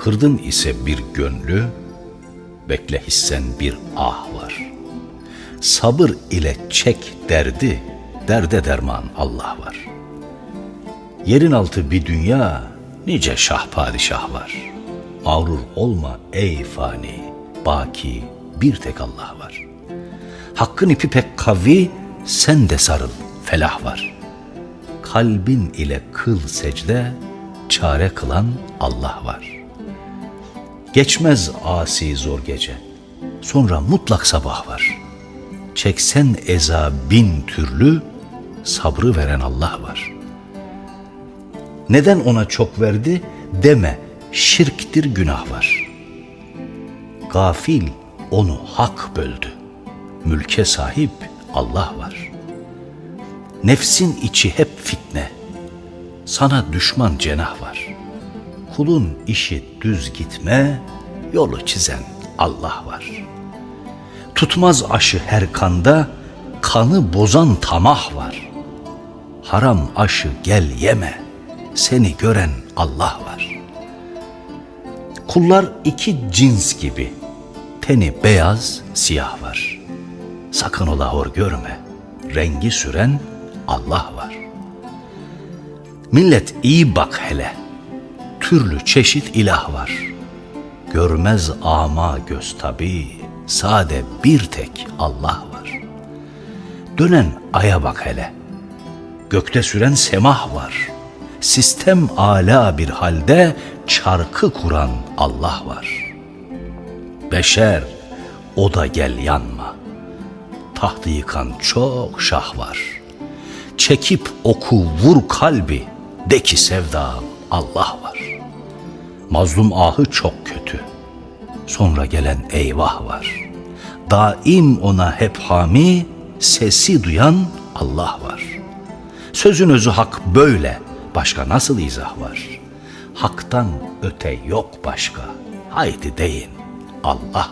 Kırdın ise bir gönlü, bekle hissen bir ah var. Sabır ile çek derdi, derde derman Allah var. Yerin altı bir dünya, nice şah padişah var. Mağrur olma ey fani, baki bir tek Allah var. Hakkın ipi pek kavi, sen de sarıl, felah var. Kalbin ile kıl secde, çare kılan Allah var. Geçmez asi zor gece, sonra mutlak sabah var. Çeksen eza bin türlü, sabrı veren Allah var. Neden ona çok verdi deme, şirktir günah var. Gafil onu hak böldü. Mülke sahip Allah var. Nefsin içi hep fitne. Sana düşman cenah var. Kulun işi düz gitme, yolu çizen Allah var. Tutmaz aşı her kanda, kanı bozan tamah var. Haram aşı gel yeme, seni gören Allah var. Kullar iki cins gibi, teni beyaz, siyah var. Sakın ola hor görme, rengi süren Allah var. Millet iyi bak hele, türlü çeşit ilah var. Görmez ama göz tabi, sade bir tek Allah var. Dönen aya bak hele, gökte süren semah var. Sistem ala bir halde çarkı kuran Allah var. Beşer, o da gel yanma. Tahtı yıkan çok şah var. Çekip oku vur kalbi, de ki sevdam Allah var. Mazlum ahı çok kötü. Sonra gelen eyvah var. Daim ona hep hami, sesi duyan Allah var. Sözün özü hak böyle, başka nasıl izah var? Haktan öte yok başka, haydi deyin Allah